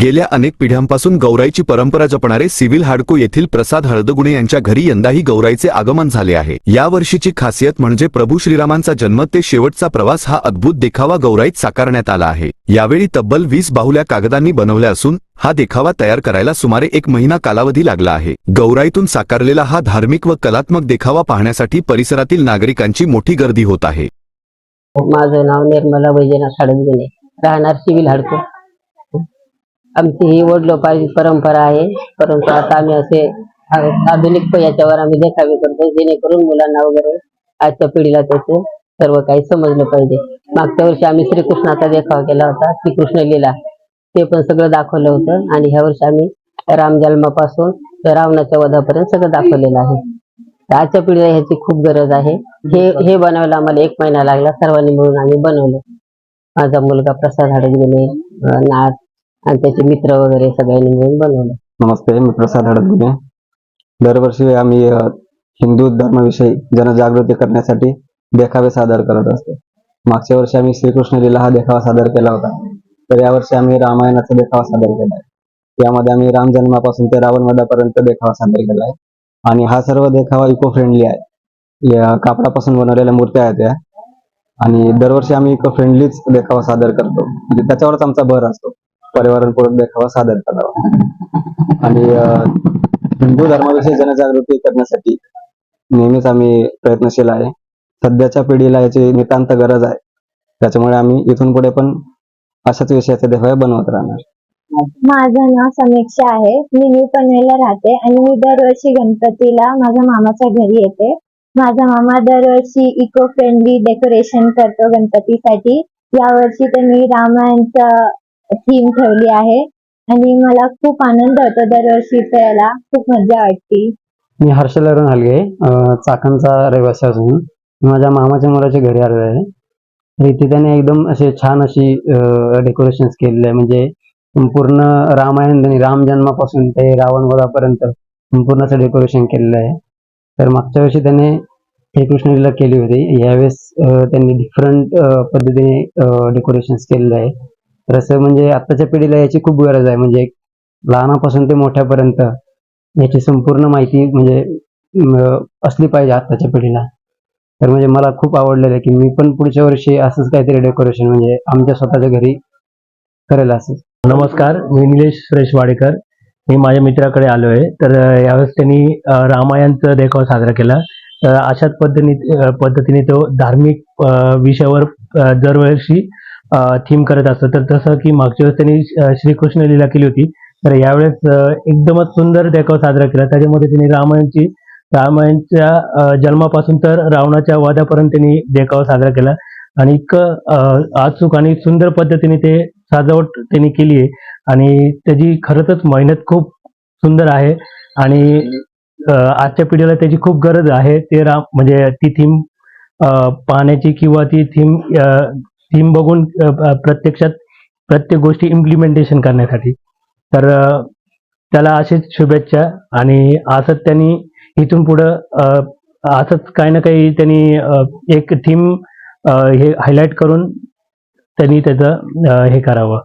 गेल्या अनेक पिढ्यांपासून गौराईची परंपरा जपणारे सिव्हिल हाडको येथील प्रसाद हळदगुणे यांच्या घरी यंदाही गौराईचे आगमन झाले आहे. या वर्षीची खासियत म्हणजे प्रभू श्रीरामांचा जन्म ते शेवटचा प्रवास हा अद्भुत देखावा गौराईत साकारण्यात आला आहे. यावेळी तब्बल वीस बाहुल्या कागदांनी बनवल्या असून हा देखावा तयार करायला सुमारे एक महिना कालावधी लागला आहे. गौराईतून साकारलेला हा धार्मिक व कलात्मक देखावा पाहण्यासाठी परिसरातील नागरिकांची मोठी गर्दी होत आहे. माझं नाव निर्मला वैजनाथ हडदगुणे राहणार सिव्हिल हडको. आमची ही वडलोपार्जित परंपरा आहे. परंतु आता आम्ही असे आधुनिक याच्यावर आम्ही देखावे करतो जेणेकरून मुलांना वगैरे आजच्या पिढीला त्याचं सर्व काही समजलं पाहिजे. मागच्या वर्षी आम्ही श्रीकृष्णाचा देखावा केला होता श्रीकृष्ण लीला. ते पण सगळं दाखवलं होतं आणि ह्या वर्षी आम्ही राम जन्मापासून तर रावणाच्या वधापर्यंत सगळं दाखवलेलं आहे. आजच्या पिढीला ह्याची खूप गरज आहे. हे हे बनवायला आम्हाला एक महिना लागला सर्वांनी मिळून आम्ही बनवलं. माझा मुलगा प्रसाद हडगुणे गेले नाथ आणि त्याचे मित्र वगैरे सगळ्यांनी मिळून बनवलं. नमस्ते मी प्रसाद हडदगुने दरवर्षी आम्ही अ, हिंदू धर्माविषयी जनजागृती करण्यासाठी देखावे सादर करत असतो. मागच्या वर्षी आम्ही श्रीकृष्ण लीला हा देखावा सादर केला होता. तर यावर्षी आम्ही रामायणाचा देखावा सादर केला आहे. यामध्ये आम्ही राम जन्मापासून ते रावण वधापर्यंत देखावा सादर केला आहे. आणि हा सर्व देखावा इको फ्रेंडली आहे. या कापडापासून बनवलेल्या मूर्त्या आहेत या. आणि दरवर्षी आम्ही इको फ्रेंडलीच देखावा सादर करतो. म्हणजे त्याच्यावरच आमचा भर असतो. पर्यावरणपूरक देखावा सादर करावा आणि हिंदू धर्माविषयी जनजागृती करण्यासाठी नेहमीच आम्ही प्रयत्नशील आहे. सध्याच्या पिढीला याची नितांत गरज आहे. त्याच्यामुळे आम्ही इथून पुढे पण अशाच विषयाचे देखावे बनवत राहणार. माझं नाव समीक्षा आहे. मी न्यू पनवेलला राहते आणि मी दरवर्षी गणपतीला माझ्या मामाच्या घरी येते. माझा मामा दरवर्षी इको फ्रेंडली डेकोरेशन करतो गणपतीसाठी. यावर्षी त्यांनी रामायणचं थीम ठेवली आहे. आणि मला खूप आनंद होतो दरवर्षी इथे खूप मजा वाटते मी हर्षल अरुण हलगे चाकणचा रहिवासी असून माझ्या मामाच्या मुलाच्या घरी आलेलो आहे. तर इथे त्याने एकदम असे छान अशी डेकोरेशन केलेलं आहे. म्हणजे पूर्ण रामायण राम जन्मापासून ते रावण वधापर्यंत संपूर्ण असं डेकोरेशन केलेलं आहे. तर मागच्या वर्षी त्याने हे कृष्णलीला केली होती. यावेळेस त्यांनी डिफरंट पद्धतीने डेकोरेशन केलेलं आहे. तर असं म्हणजे आत्ताच्या पिढीला याची खूप गरज आहे. म्हणजे लहानापासून ते मोठ्यापर्यंत याची संपूर्ण माहिती म्हणजे असली पाहिजे आत्ताच्या पिढीला. तर म्हणजे मला खूप आवडलेलं आहे की मी पण पुढच्या वर्षी असंच काहीतरी डेकोरेशन म्हणजे आमच्या स्वतःच्या घरी करेल असं. नमस्कार मी निलेश सुरेश वाडेकर. मी माझ्या मित्राकडे आलो आहे तर यावेळेस त्यांनी रामायणचं रामायणचा देखावा साजरा केला. तर अशाच पद्धतीने पद्धतीने तो धार्मिक विषयावर दरवर्षी थीम करत असतो तर तसं की मागच्या वेळेस त्यांनी श्रीकृष्ण लीला केली होती. तर यावेळेस एकदमच सुंदर देखाव साजरा केला. त्याच्यामध्ये त्यांनी रामायणची रामायणच्या जन्मापासून तर रावणाच्या वादापर्यंत त्यांनी देखावा साजरा केला. आणि इतकं अचूक आणि सुंदर पद्धतीने ते सजावट त्यांनी केली आहे. आणि त्याची खरंच मेहनत खूप सुंदर आहे. आणि आजच्या पिढीला त्याची खूप गरज आहे. ते राम म्हणजे ती थीम पाहण्याची किंवा ती थीम थीम बघून प्रत्यक्षात प्रत्येक गोष्टी इम्प्लिमेंटेशन करण्यासाठी. तर त्याला अशीच शुभेच्छा आणि असंच त्यांनी इथून पुढं असंच काही ना काही त्यांनी एक थीम हे हायलाईट करून त्यांनी त्याचं हे करावं.